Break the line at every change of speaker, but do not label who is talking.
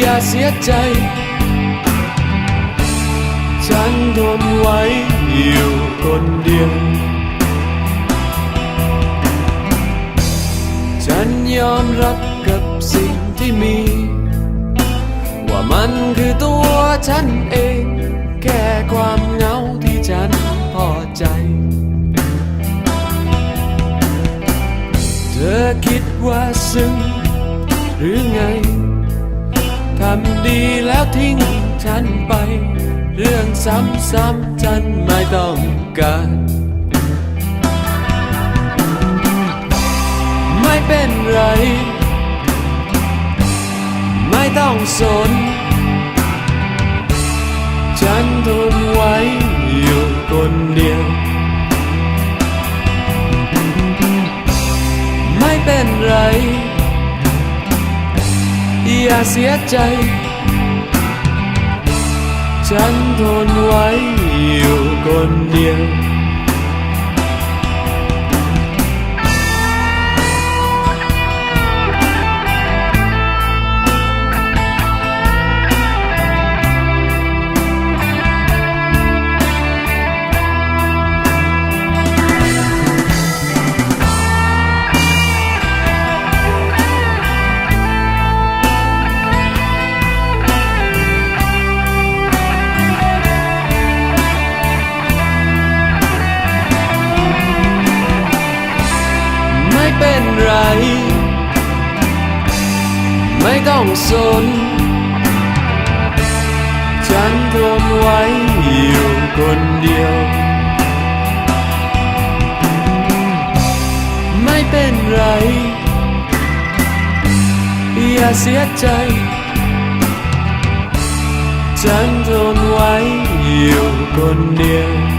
อย่าเสียใจ ฉันทนไว้อยู่คนเดียว ฉันยอมรับกับสิ่งที่มี ว่ามันคือตัวฉันเอง แค่ความเหงาที่ฉันพอใจ เธอคิดว่าซึ้งหรือไง ทำดีแล้วทิ้งฉันไป เรื่องซ้ำๆฉันไม่ต้องการไม่เป็นไร ไม่ต้องสน ฉันทน เสียใจ ฉันทนไว้อยู่คนเดียว ต้องสน ฉันทนไว้อยู่คนเดียว ไม่เป็นไร อย่าเสียใจ ฉันทนไว้อยู่คนเดียว